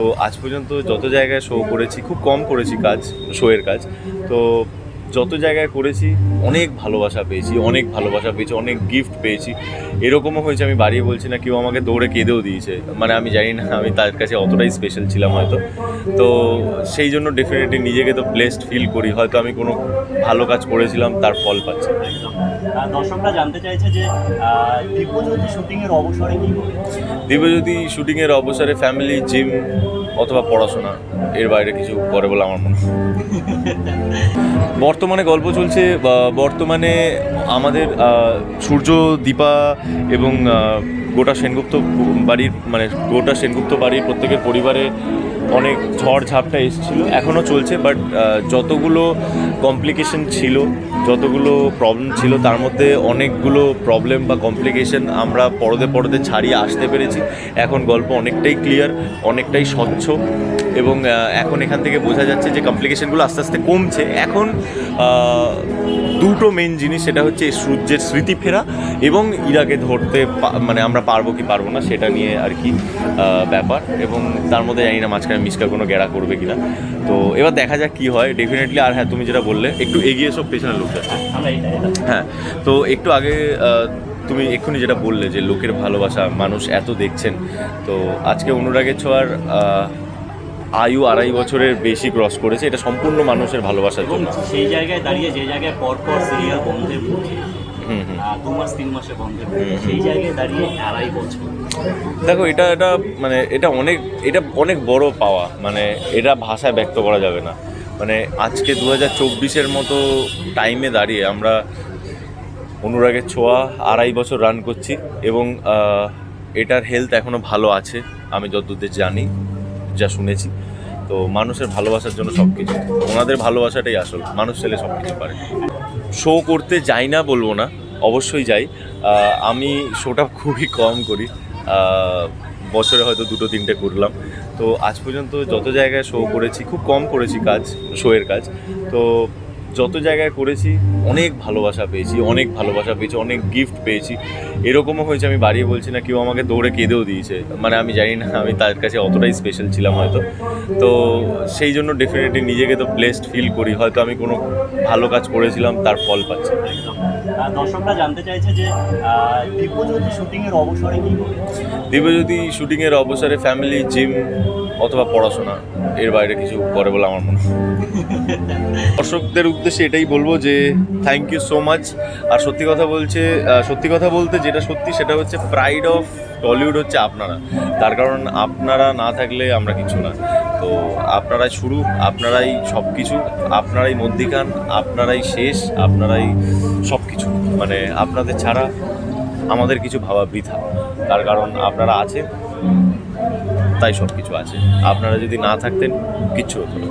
তো আজ পর্যন্ত যত জায়গায় শো করেছি খুব কম করেছি কাজ শোয়ের কাজ। তো যত জায়গায় করেছি অনেক ভালোবাসা পেয়েছি অনেক ভালোবাসা পেয়েছি অনেক গিফট পেয়েছি। এরকমও হয়েছে আমি বাড়িয়ে বলছি না কেউ আমাকে দৌড়ে কেঁদেও দিয়েছে। মানে আমি জানি না আমি তার কাছে অতটাই স্পেশাল ছিলাম হয়তো। তো সেই জন্য ডেফিনেটলি নিজেকে তো ব্লেসড ফিল করি। হয়তো আমি কোনো ভালো কাজ করেছিলাম তার ফল পাচ্ছি দর্শকরা জানতে চাইছে যে দিব্যজ্যোতি শুটিং এর অবসরে কি দিব্যজ্যোতি শুটিংয়ের অবসরে ফ্যামিলি জিম অথবা পড়াশোনা, এর বাইরে কিছু করে বলে আমার মনে হয়। বর্তমানে গল্প চলছে বর্তমানে আমাদের সূর্য, দীপা এবং গোটা সেনগুপ্ত বাড়ির মানে গোটা সেনগুপ্ত বাড়ির প্রত্যেকের পরিবারে অনেক ঝড় ঝাপটা এসেছিল, এখনও চলছে বাট যতগুলো কমপ্লিকেশন ছিল, যতগুলো প্রবলেম ছিল, তার মধ্যে অনেকগুলো প্রবলেম বা কমপ্লিকেশন আমরা পরদে পরদে ছাড়িয়ে আসতে পেরেছি। এখন গল্প অনেকটাই ক্লিয়ার অনেকটাই স্বচ্ছ এবং এখন এখান থেকে বোঝা যাচ্ছে যে কমপ্লিকেশনগুলো আস্তে আস্তে কমছে। এখন দুটো মেন জিনিস সেটা হচ্ছে সূর্যের স্মৃতি ফেরা এবং ইরাকে ধরতে মানে আমরা পারব কি পারব না সেটা নিয়ে আর কি ব্যাপার এবং তার মধ্যে জানি না মাঝখানে মিসকা কোনো গেড়া করবে কিনা। তো এবার দেখা যাক কি হয়। ডেফিনেটলি আর হ্যাঁ তুমি যেটা বললে একটু এগিয়ে সব পেছনে লোক যাচ্ছে হ্যাঁ তো একটু আগে তুমি এক্ষুনি যেটা বললে যে লোকের ভালোবাসা মানুষ এত দেখছেন তো আজকে অনুরাগের ছোঁয়ার আয়ু আড়াই বছরের বেশি ক্রস করেছে এটা সম্পূর্ণ মানুষের ভালোবাসার জন্য। সেই জায়গায় দাঁড়িয়ে যে জায়গায় পরপর সিরিয়াল বন্ধের মুখে হুম হুম। দু মাস তিন মাসে বন্ধের সেই জায়গায় দাঁড়িয়ে আড়াই বছর। দেখো এটা এটা মানে এটা অনেক এটা অনেক বড় পাওয়া মানে এটা ভাষায় ব্যক্ত করা যাবে না। মানে আজকে দু হাজার চব্বিশের মতো টাইমে দাঁড়িয়ে আমরা অনুরাগের ছোঁয়া, আড়াই বছর রান করছি এবং এটার হেলথ এখনও ভালো আছে, আমি যতদূর জানি, যা শুনেছি। তো মানুষের ভালোবাসার জন্য সব কিছু ওনাদের ভালোবাসাটাই আসল, মানুষ ছেলে সব কিছু পারে। শো করতে যাই না বলব না, অবশ্যই যাই। আমি শোটা খুবই কম করি। বছরে হয়তো দুটো, তিনটে করলাম। তো আজ পর্যন্ত যত জায়গায় শো করেছি, খুব কম করেছি কাজ শোয়ের কাজ। তো যত জায়গায় করেছি অনেক ভালোবাসা পেয়েছি অনেক ভালোবাসা পেয়েছি অনেক গিফট পেয়েছি। এরকমও হয়েছে আমি বাড়িয়ে বলছি না কেউ আমাকে দৌড়ে কেঁদেও দিয়েছে। মানে আমি জানি না আমি তার কাছে অতটাই স্পেশাল ছিলাম হয়তো। তো সেই জন্য ডেফিনেটলি নিজেকে তো ব্লেসড ফিল করি। হয়তো আমি কোনো ভালো কাজ করেছিলাম তার ফল পাচ্ছি দর্শকরা জানতে চাইছে যে দিব্যজ্যোতি শুটিং অবসরে কি দিব্যজ্যোতি শুটিংয়ের অবসরে ফ্যামিলি জিম অথবা পড়াশোনা, এর বাইরে কিছু করে বলে আমার মনে দর্শকদের উদ্দেশ্যে এটাই বলব যে থ্যাংক ইউ সো মাচ আর সত্যি কথা বলছে সত্যি কথা বলতে যেটা সত্যি সেটা হচ্ছে প্রাইড অফ টলিউড হচ্ছে আপনারা। তার কারণ আপনারা না থাকলে আমরা কিছু না। তো আপনারাই শুরু, আপনারাই সব কিছু আপনারাই মধ্যিখান আপনারাই শেষ, আপনারাই সব কিছু মানে আপনাদের ছাড়া আমাদের কিছু ভাবা বৃথা তার কারণ আপনারা আছেন। তাই সব কিছু আছে। আপনারা যদি না থাকতেন কিচ্ছু হতো না।